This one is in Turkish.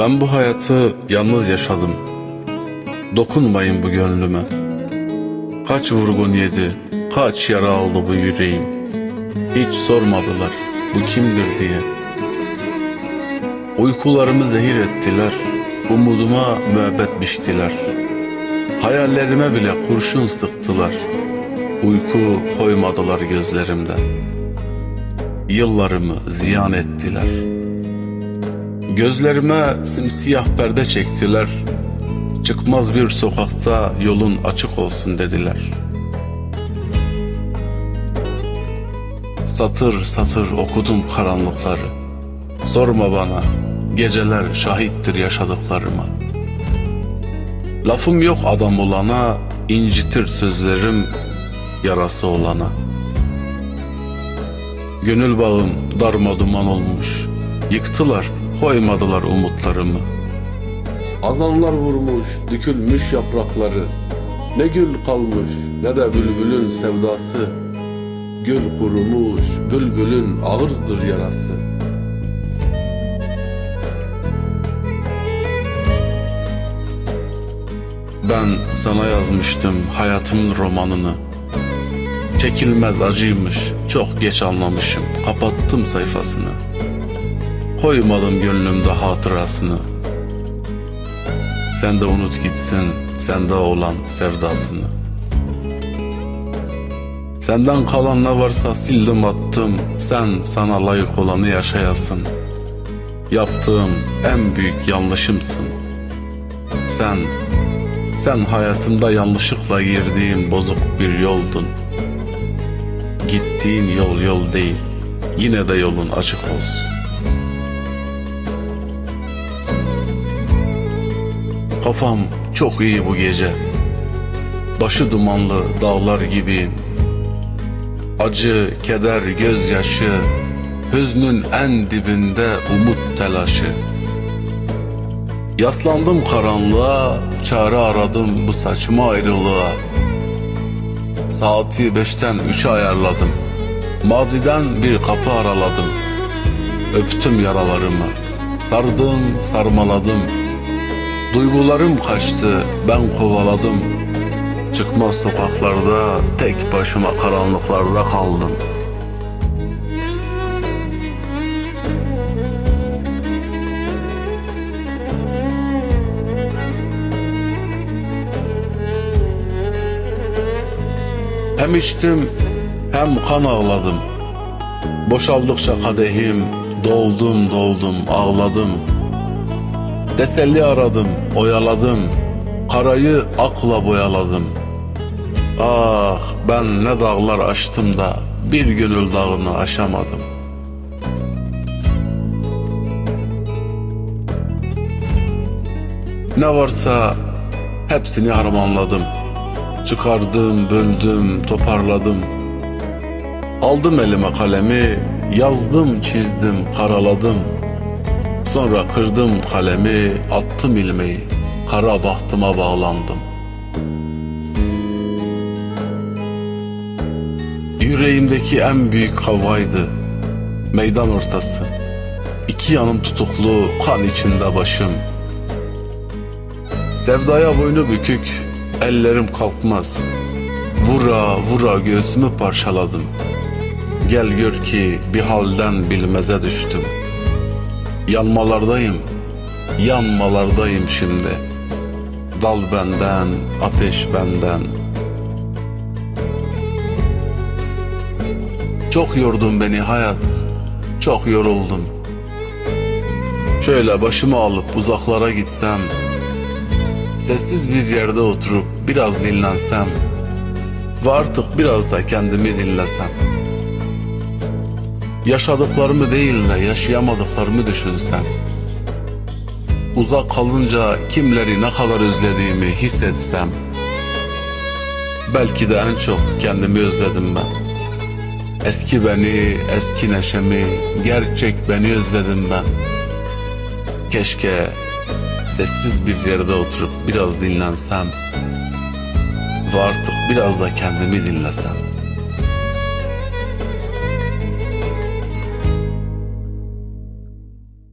Ben bu hayatı yalnız yaşadım. Dokunmayın bu gönlüme. Kaç vurgun yedi, kaç yara aldı bu yüreğim. Hiç sormadılar bu kimdir diye. Uykularımı zehir ettiler, umuduma müebbet biçtiler. Hayallerime bile kurşun sıktılar. Uyku koymadılar gözlerimden. Yıllarımı ziyan ettiler. Gözlerime simsiyah perde çektiler. Çıkmaz bir sokakta yolun açık olsun dediler. Satır satır okudum karanlıkları. Sorma bana, geceler şahittir yaşadıklarıma. Lafım yok adam olana, incitir sözlerim yarası olana. Gönül bağım darma duman olmuş, yıktılar, koymadılar umutlarımı. Azanlar vurmuş, dökülmüş yaprakları, ne gül kalmış ne de bülbülün sevdası. Gül kurumuş, bülbülün ağırdır yarası. Ben sana yazmıştım hayatımın romanını. Çekilmez acıymış, çok geç anlamışım. Kapattım sayfasını. Koymadım gönlümde hatırasını. Sen de unut gitsin, sende olan sevdasını. Senden kalan ne varsa sildim attım. Sen sana layık olanı yaşayasın. Yaptığım en büyük yanlışımsın. Sen, sen hayatımda yanlışlıkla girdiğim bozuk bir yoldun. Gittiğin yol yol değil, yine de yolun açık olsun. Kafam çok iyi bu gece. Başı dumanlı dağlar gibiyim. Acı, keder, gözyaşı, hüznün en dibinde umut telaşı. Yaslandım karanlığa, çare aradım bu saçma ayrılığa. Saati beşten üçe ayarladım. Maziden bir kapı araladım. Öptüm yaralarımı. Sardım, sarmaladım. Duygularım kaçtı, ben kovaladım. Çıkmaz sokaklarda, tek başıma karanlıklarda kaldım. Hem içtim hem kan ağladım. Boşaldıkça kadehim, doldum doldum ağladım. Teselli aradım, oyaladım. Karayı akla boyaladım. Ah ben ne dağlar aştım da bir gönül dağını aşamadım. Ne varsa hepsini harmanladım. Çıkardım, böldüm, toparladım. Aldım elime kalemi, yazdım, çizdim, karaladım. Sonra kırdım kalemi, attım ilmeği, kara bahtıma bağlandım. Yüreğimdeki en büyük kavgaydı, meydan ortası. İki yanım tutuklu, kan içinde başım. Sevdaya boynu bükük, ellerim kalkmaz. Vura vura göğsümü parçaladım. Gel gör ki bir halden bilmeze düştüm. Yanmalardayım, yanmalardayım şimdi. Dal benden, ateş benden. Çok yordun beni hayat, çok yoruldum. Şöyle başımı alıp uzaklara gitsem, sessiz bir yerde oturup biraz dinlensem ve artık biraz da kendimi dinlesem. Yaşadıklarımı değil de yaşayamadıklarımı düşünsem. Uzak kalınca kimleri ne kadar özlediğimi hissetsem. Belki de en çok kendimi özledim ben. Eski beni, eski neşemi, gerçek beni özledim ben. Keşke sessiz bir yerde oturup biraz dinlensem ve artık biraz da kendimi dinlesem.